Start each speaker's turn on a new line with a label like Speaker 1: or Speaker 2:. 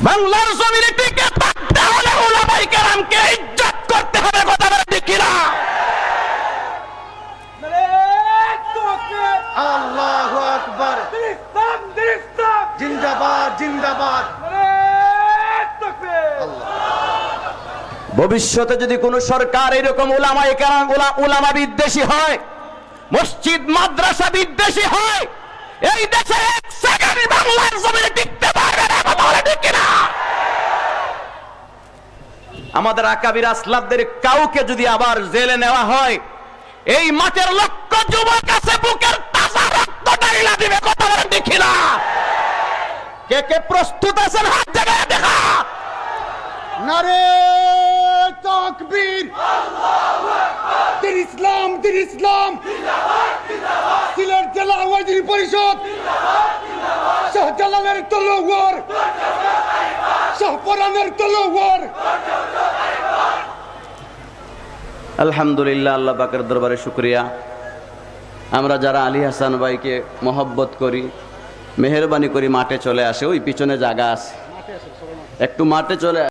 Speaker 1: বাংলার জমিনে টিকে থাকতে হলে ওলামাই কেরামকে ইজ্জত করতে হবে কথা বলে ঠিক কিনা?
Speaker 2: আল্লাহ আকবর। জিন্দাবাদ জিন্দাবাদ।
Speaker 1: ভবিষ্যতে যদি কোন সরকার এরকম ওলামাই কেরাম ওলা ওলামা বিদ্বেষী হয় মসজিদ মাদ্রাসা বিদ্বেষী হয় এই দেশে এক সেকেন্ড বাংলার জমিনে টিকতে আমাদের আকাবির আসলাবদের কাউকে যদি আবার জেলে নেওয়া হয়, এই মাঠের লক্ষ যুবক আছে, বুকের তাজা রক্ত ডাইলা দিবে, কথা দেখি না কে কে প্রস্তুত আছেন, হাত দেখা।
Speaker 2: নারে ইসলাম ইসলাম। সিলেট জেলা পরিষদ। শাহজালালের তলোয়ার। শাহপরানের তলোয়ার।
Speaker 1: আলহামদুলিল্লাহ, আল্লাহ পাকের দরবারে শুক্রিয়া। আমরা যারা আলী হাসান ভাইকে মহব্বত করি, মেহরবানি করি, মাঠে চলে আসে, ওই পিছনে জায়গা আছে। একটু মাঠে চলে